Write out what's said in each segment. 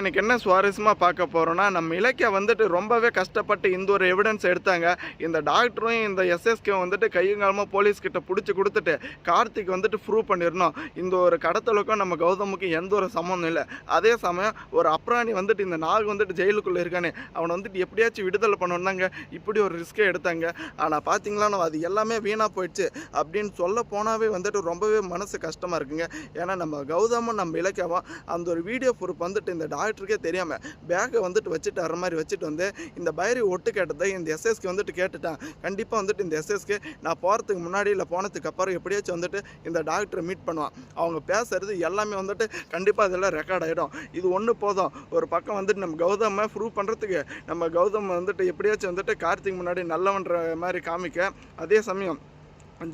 எனக்கு என்ன சுவாரஸ்யமாக பார்க்க போகிறோன்னா நம்ம இலக்கிய வந்துட்டு ரொம்பவே கஷ்டப்பட்டு இந்த ஒரு எவிடன்ஸ் எடுத்தாங்க. இந்த டாக்டரும் இந்த எஸ்எஸ்கே வந்துட்டு கையங்காலமாக போலீஸ் கிட்ட பிடிச்சி கொடுத்துட்டு கார்த்திக் வந்துட்டு ப்ரூவ் பண்ணிடணும். இந்த ஒரு கடத்தலுக்கும் நம்ம கௌதமுக்கும் எந்த ஒரு சம்மந்தம் இல்லை. அதே சமயம் ஒரு அப்ராணி வந்துட்டு இந்த நாள் வந்துட்டு ஜெயிலுக்குள்ளே இருக்கானே அவனை வந்துட்டு எப்படியாச்சும் விடுதலை பண்ணணுன்னாங்க இப்படி ஒரு ரிஸ்க்கே எடுத்தாங்க. ஆனால் பார்த்தீங்களா அது எல்லாமே வீணாக போயிடுச்சு. அப்படின்னு சொல்ல போனாவே வந்துட்டு ரொம்பவே மனசு கஷ்டமாக இருக்குங்க. ஏன்னா நம்ம கௌதமும் நம்ம இலக்கியமாக அந்த ஒரு வீடியோ ப்ரூஃப் வந்துட்டு இந்த டாக்டர் டாக்டருக்கே தெரியாமல் பேக்கை வந்துட்டு வச்சுட்டு வர மாதிரி வச்சுட்டு வந்து இந்த பைரி ஒட்டு கேட்டதை இந்த எஸ்எஸ்க்கு வந்துட்டு கேட்டுட்டான். கண்டிப்பாக வந்துட்டு இந்த எஸ்எஸ்க்கு நான் போகிறதுக்கு முன்னாடி இல்லை போனதுக்கு அப்புறம் எப்படியாச்சும் வந்துட்டு இந்த டாக்டரை மீட் பண்ணுவான். அவங்க பேசுறது எல்லாமே வந்துட்டு கண்டிப்பாக இதெல்லாம் ரெக்கார்ட் ஆகிடும் இது ஒன்று போதும். ஒரு பக்கம் வந்துட்டு நம்ம கௌதமை ப்ரூவ் பண்ணுறதுக்கு நம்ம கௌதம் வந்துட்டு எப்படியாச்சும் வந்துட்டு கார்த்திக் முன்னாடி நல்லவன்ற மாதிரி காமிக்க. அதே சமயம்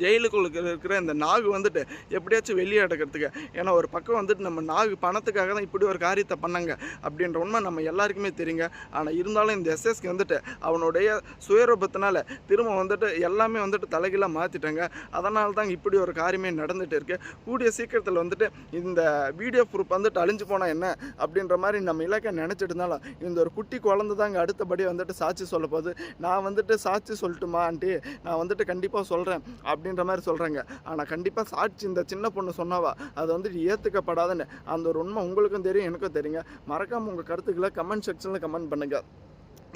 ஜெயிலுக்குள்ள இருக்கிற இந்த நாகு வந்துட்டு எப்படியாச்சும் வெளியே எடுக்கிறதுக்கு ஏன்னா ஒரு பக்கம் வந்துட்டு நம்ம நாகு பணத்துக்காக தான் இப்படி ஒரு காரியத்தை பண்ணாங்க அப்படின்ற உண்மை நம்ம எல்லாருக்குமே தெரியுங்க. ஆனால் இருந்தாலும் இந்த எஸ்எஸ்க்கு வந்துட்டு அவனுடைய சுயரூபத்தினால திரும்ப வந்துட்டு எல்லாமே வந்துட்டு தலைகீழாக மாற்றிட்டாங்க அதனால தான் இப்படி ஒரு காரியமே நடந்துகிட்டு இருக்கு. கூடிய சீக்கிரத்தில் வந்துட்டு இந்த வீடியோ ப்ரூஃப் வந்துட்டு அழிஞ்சு போனால் என்ன அப்படின்ற மாதிரி நம்ம இலக்கை நினச்சிட்டு இருந்தாலும் இந்த ஒரு குட்டி குழந்தை தாங்க அடுத்தபடி வந்துட்டு சாட்சி சொல்ல போகுது. நான் வந்துட்டு சாட்சி சொல்லட்டுமா ஆண்டி? நான் வந்துட்டு கண்டிப்பாக சொல்கிறேன் அப்படின்ற மாதிரி சொல்கிறாங்க ஆனால் கண்டிப்பாக சாட்சி இந்த சின்ன பொண்ணு சொன்னவா? அது வந்துட்டு ஏற்றுக்கப்படாதுன்னு அந்த ஒரு உண்மை உங்களுக்கும் தெரியும் எனக்கும் தெரியுங்க. மறக்காமல் உங்கள் கருத்துக்களை கமெண்ட் செக்ஷனில் கமெண்ட் பண்ணுங்கள்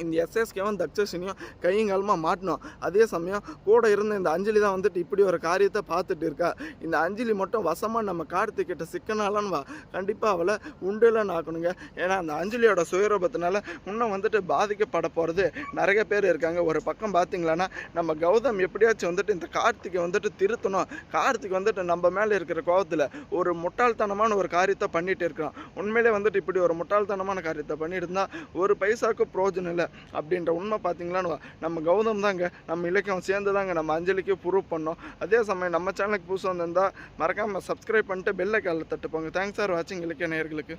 இந்த எஸ்எஸ்கேவும் தக்ஷசினியும் கையங்காலமாக மாட்டினோம். அதே சமயம் கூட இருந்த இந்த அஞ்சலி தான் வந்துட்டு இப்படி ஒரு காரியத்தை பார்த்துட்டு இருக்கா. இந்த அஞ்சலி மட்டும் வசமாக நம்ம கார்த்திக்கிட்ட சிக்கனாலன்னு வா. கண்டிப்பாக அவளை உண்டுலன்னு ஆக்கணுங்க. ஏன்னா அந்த அஞ்சலியோட சுயரூபத்தினால இன்னும் வந்துட்டு பாதிக்கப்பட போகிறது நிறைய பேர் இருக்காங்க. ஒரு பக்கம் பார்த்தீங்களான்னா நம்ம கௌதம் எப்படியாச்சும் வந்துட்டு இந்த கார்த்திகை வந்துட்டு திருத்தணும். கார்த்திக் வந்துட்டு நம்ம மேலே இருக்கிற கோபத்தில் ஒரு முட்டாள்தனமான ஒரு காரியத்தை பண்ணிகிட்டு இருக்கிறான். உண்மையிலே வந்துட்டு இப்படி ஒரு முட்டாள்தனமான காரியத்தை பண்ணிட்டு இருந்தால் ஒரு பைசாக்கும் பிரோஜனம் இல்லை. அப்படின்ற உண்மை பார்த்தீங்களான்னு நம்ம கௌதம் தாங்க நம்ம இலக்கியம் சேர்ந்து தாங்க நம்ம அஞ்சலிக்கு ப்ரூவ் பண்ணோம். அதே சமயம் நம்ம சேனலுக்கு புதுசாக வந்திருந்தால் மறக்காமல் சப்ஸ்கிரைப் பண்ணிட்டு பெல்லை காலில் தட்டுப்போங்க. தேங்க்ஸ் ஃபார் வாட்சிங் இலக்கிய நேயர்களுக்கு.